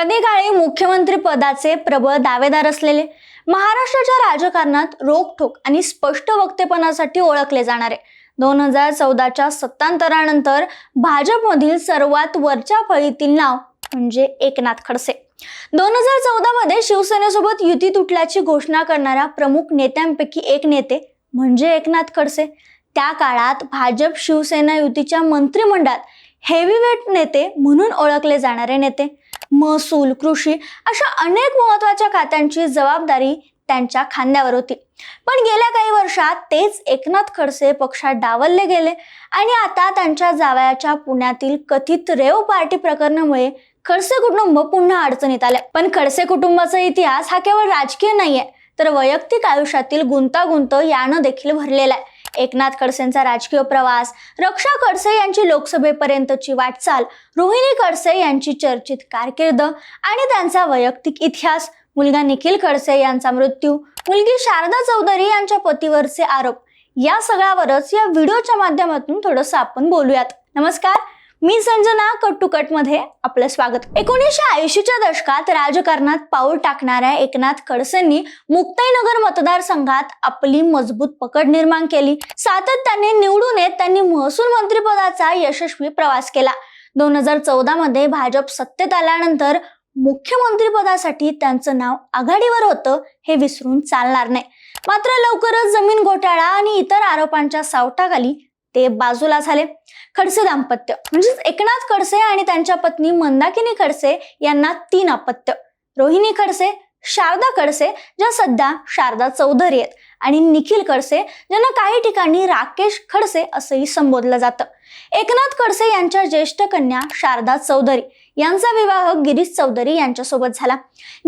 कधी काळी मुख्यमंत्री पदाचे प्रबळ दावेदार असलेले महाराष्ट्राच्या राजकारणात रोखठोक आणि स्पष्ट वक्तेपणासाठी ओळखले जाणारे. दोन हजार चौदाच्या सत्तांतरानंतर भाजपमधील सर्वात वरच्या फळीतील नाव म्हणजे एकनाथ खडसे. दोन हजार चौदा मध्ये शिवसेनेसोबत युती तुटल्याची घोषणा करणाऱ्या प्रमुख नेत्यांपैकी एक नेते म्हणजे एकनाथ खडसे. त्या काळात भाजप शिवसेना युतीच्या मंत्रिमंडळात हेवीवेट नेते म्हणून ओळखले जाणारे नेते. महसूल कृषी अशा अनेक महत्त्वाच्या खात्यांची जबाबदारी त्यांच्या खांद्यावर होती. पण गेल्या काही वर्षात तेच एकनाथ खडसे पक्षात डावलले गेले आणि आता त्यांच्या जावयाच्या पुण्यातील कथित रेव पार्टी प्रकरणामुळे खडसे कुटुंब पुन्हा अडचणीत आले. पण खडसे कुटुंबाचा इतिहास हा केवळ राजकीय नाहीये तर वैयक्तिक आयुष्यातील गुंतागुंत यानं देखील भरलेला आहे. एकनाथ खडसेंचा राजकीय प्रवास रक्षा खडसे यांची लोकसभेपर्यंतची वाटचाल रोहिणी खडसे यांची चर्चित कारकीर्द आणि त्यांचा वैयक्तिक इतिहास मुलगा निखिल खडसे यांचा मृत्यू मुलगी शारदा चौधरी यांच्या पतीवरचे आरोप या सगळ्यावरच या व्हिडिओच्या माध्यमातून थोडंसं आपण बोलूयात. नमस्कार. मी संजना कट टू कटमध्ये आपलं स्वागत. एकोणीसशे ऐंशीच्या दशकात राजकारणात पाऊल टाकणाऱ्या एकनाथ खडसेंनी मुक्ताईनगर मतदारसंघात आपली मजबूत पकड निर्माण केली. सातत्याने निवडून येत त्यांनी महसूल मंत्रिपदाचा यशस्वी प्रवास केला. दोन हजार चौदा मध्ये भाजप सत्तेत आल्यानंतर मुख्यमंत्रीपदासाठी त्यांचं नाव आघाडीवर होतं हे विसरून चालणार नाही. मात्र लवकरच जमीन घोटाळा आणि इतर आरोपांच्या सावटाखाली ते बाजूला झाले. खडसे दाम्पत्य. म्हणजेच एकनाथ खडसे आणि त्यांच्या पत्नी मंदाकिनी खडसे यांना तीन अपत्य. रोहिणी खडसे शारदा खडसे ज्या सध्या शारदा चौधरी आहेत. आणि निखिल खडसे ज्यांना काही ठिकाणी राकेश खडसे असंही संबोधलं जातं. एकनाथ खडसे यांच्या ज्येष्ठ कन्या शारदा चौधरी यांचा विवाह गिरीश चौधरी यांच्यासोबत झाला.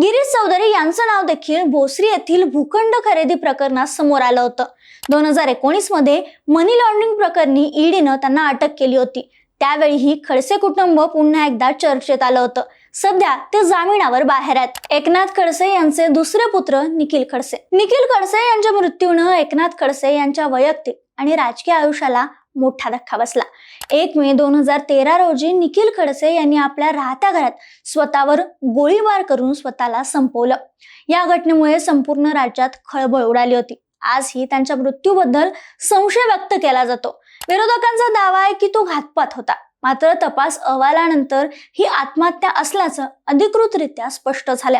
गिरीश चौधरी यांचं नाव देखील भोसरी येथील भूखंड खरेदी प्रकरणात समोर आलं होतं. दोन हजार एकोणीसमध्ये मनी लॉन्ड्रिंग प्रकरणी ईडीनं त्यांना अटक केली होती. त्यावेळीही खडसे कुटुंब पुन्हा एकदा चर्चेत आलं होतं. सध्या ते जामिनावर बाहेर आहेत. एकनाथ खडसे यांचे दुसरे पुत्र निखिल खडसे. निखिल खडसे यांच्या मृत्यूनं एकनाथ खडसे यांच्या वैयक्तिक आणि राजकीय आयुष्याला मोठा धक्का बसला. एक मे दोन हजार तेरा रोजी निखिल खडसे यांनी आपल्या राहत्या घरात स्वतःवर गोळीबार करून स्वतःला संपवलं. या घटनेमुळे संपूर्ण राज्यात खळबळ उडाली होती. आजही त्यांच्या मृत्यूबद्दल संशय व्यक्त केला जातो. विरोधकांचा दावा आहे की तो घातपात होता. मात्र तपास अहवालानंतर ही आत्महत्या असल्याचं अधिकृतरित्या स्पष्ट झालं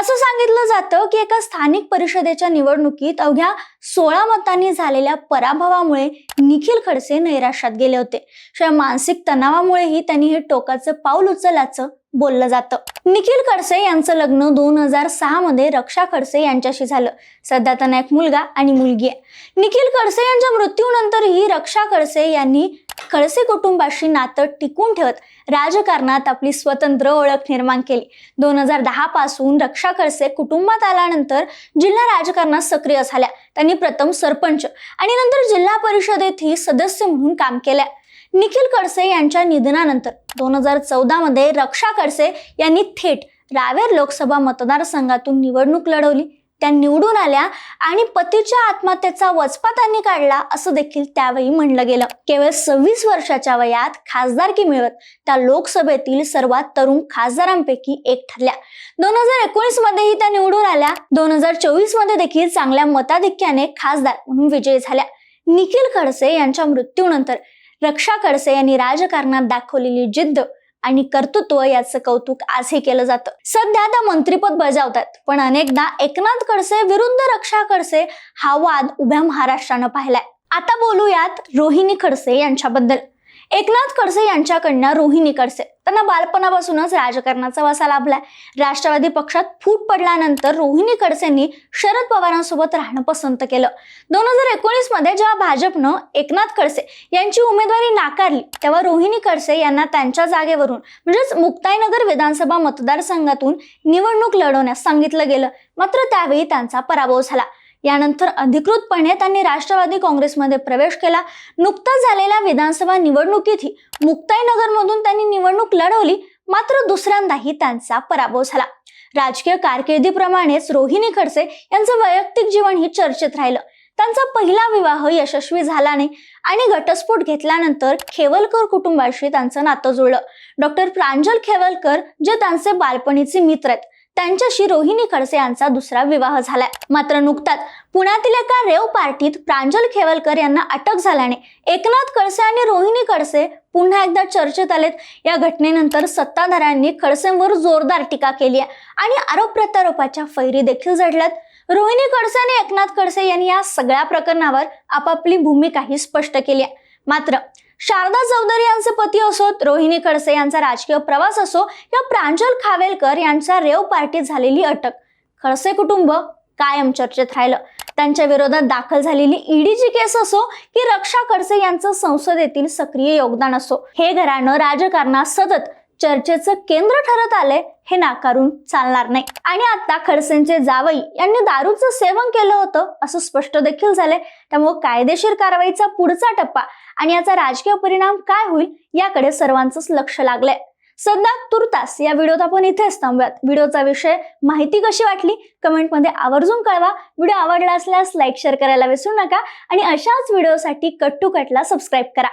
असं सांगितलं जातं की एका स्थानिक परिषदेच्या निवडणुकीत अवघ्या सोळा मतांनी झालेल्या पराभवामुळे निखिल खडसे नैराश्यात गेले होते. शिवाय मानसिक तणावामुळेही त्यांनी हे टोकाचं पाऊल उचलल्याचं बोललं जातं. निखिल खडसे यांचं लग्न दोन हजार सहा मध्ये रक्षा खडसे यांच्याशी झालं. सध्या त्यांना एक मुलगा आणि मुलगी आहे. निखिल खडसे यांच्या मृत्यूनंतरही रक्षा खडसे यांनी खडसे कुटुंबाशी नातं टिकून ठेवत राजकारणात आपली स्वतंत्र ओळख निर्माण केली. दोन हजार दहा पासून रक्षा खडसे कुटुंबात आल्यानंतर जिल्हा राजकारणात सक्रिय झाल्या. त्यांनी प्रथम सरपंच आणि नंतर जिल्हा परिषदेतही सदस्य म्हणून काम केलं निखिल खडसे यांच्या निधनानंतर दोन हजार चौदामध्ये रक्षा खडसे यांनी थेट रावेर लोकसभा मतदारसंघातून निवडणूक लढवली. त्या निवडून आल्या आणि पतीच्या आत्महत्येचा वचपा त्यांनी काढला असं देखील त्यावेळी म्हणलं गेलं. केवळ सव्वीस वर्षाच्या वयात खासदारकी मिळवत त्या लोकसभेतील सर्वात तरुण खासदारांपैकी एक ठरल्या. दोन हजार एकोणीस मध्येही त्या निवडून आल्या. दोन हजार चोवीसमध्ये देखील चांगल्या मताधिक्याने खासदार म्हणून विजयी झाल्या. निखिल खडसे यांच्या मृत्यूनंतर रक्षा खडसे यांनी राजकारणात दाखवलेली जिद्द आणि कर्तृत्व याचं कौतुक आजही केलं जातं. सध्या त्या मंत्रीपद बजावतात पण अनेकदा एकनाथ खडसे विरुद्ध रक्षा खडसे हा वाद उभ्या महाराष्ट्रानं पाहिलाय. आता बोलूयात रोहिणी खडसे यांच्याबद्दल. एकनाथ खडसे यांच्या कन्या रोहिणी खडसे. त्यांना बालपणापासूनच राजकारणाचा वसा लाभलाय. राष्ट्रवादी पक्षात फूट पडल्यानंतर रोहिणी खडसेंनी शरद पवारांसोबत राहणं पसंत केलं. दोन हजार एकोणीसमध्ये जेव्हा भाजपनं एकनाथ खडसे यांची उमेदवारी नाकारली तेव्हा रोहिणी खडसे यांना त्यांच्या जागेवरून म्हणजेच मुक्ताईनगर विधानसभा मतदारसंघातून निवडणूक लढवण्यास सांगितलं गेलं. मात्र त्यावेळी त्यांचा पराभव झाला. यानंतर अधिकृतपणे त्यांनी राष्ट्रवादी काँग्रेसमध्ये प्रवेश केला. नुकताच झालेल्या विधानसभा निवडणुकीतही मुक्ताईनगरमधून त्यांनी निवडणूक लढवली. मात्र दुसऱ्यांदाही त्यांचा पराभव झाला. राजकीय कारकिर्दीप्रमाणेच रोहिणी खडसे यांचं वैयक्तिक जीवनही चर्चेत राहिलं. त्यांचा पहिला विवाह यशस्वी झाला नाही आणि घटस्फोट घेतल्यानंतर खेवलकर कुटुंबाशी त्यांचं नातं जुळलं. डॉक्टर प्रांजल खेवलकर जे त्यांचे बालपणीचे मित्र आहेत त्यांच्याशी रोहिणी खडसे यांचा दुसरा विवाह झालाय. मात्र नुकताच पुण्यातील एका रेव पार्टीत प्रांजल खेवलकर यांना अटक झाल्याने एकनाथ खडसे आणि रोहिणी खडसे पुन्हा एकदा चर्चेत आलेत. या घटनेनंतर सत्ताधाऱ्यांनी खडसेंवर जोरदार टीका केली आहे आणि आरोप प्रत्यारोपाच्या फैरी देखील झडल्यात. रोहिणी खडसे आणि एकनाथ खडसे यांनी या सगळ्या प्रकरणावर आपापली भूमिकाही स्पष्ट केली आहे. मात्र शारदा चौधरी यांचे पती असोत रोहिणी खडसे यांचा राजकीय प्रवास असो किंवा प्रांजल खावेलकर यांच्या रेव पार्टीत झालेली अटक. खडसे कुटुंब कायम चर्चेत राहिलं. त्यांच्या विरोधात दाखल झालेली ईडीची केस असो की रक्षा खडसे यांचं संसदेतील सक्रिय योगदान असो. हे घराणं राजकारणात सतत चर्चेचं केंद्र ठरत आले हे नाकारून चालणार नाही. आणि आता खडसेंचे जावई यांनी दारूचं सेवन केलं होतं असं स्पष्ट देखील झालंय. त्यामुळे कायदेशीर कारवाईचा पुढचा टप्पा आणि याचा राजकीय परिणाम काय होईल याकडे सर्वांचंच लक्ष लागलंय. सध्या तुर्तास या व्हिडिओत आपण इथेच थांबूयात. व्हिडिओचा विषय माहिती कशी वाटली? कमेंटमध्ये आवर्जून कळवा. व्हिडिओ आवडला असल्यास लाईक शेअर करायला विसरू नका. आणि अशाच व्हिडिओसाठी कट टू कटला सबस्क्राईब करा.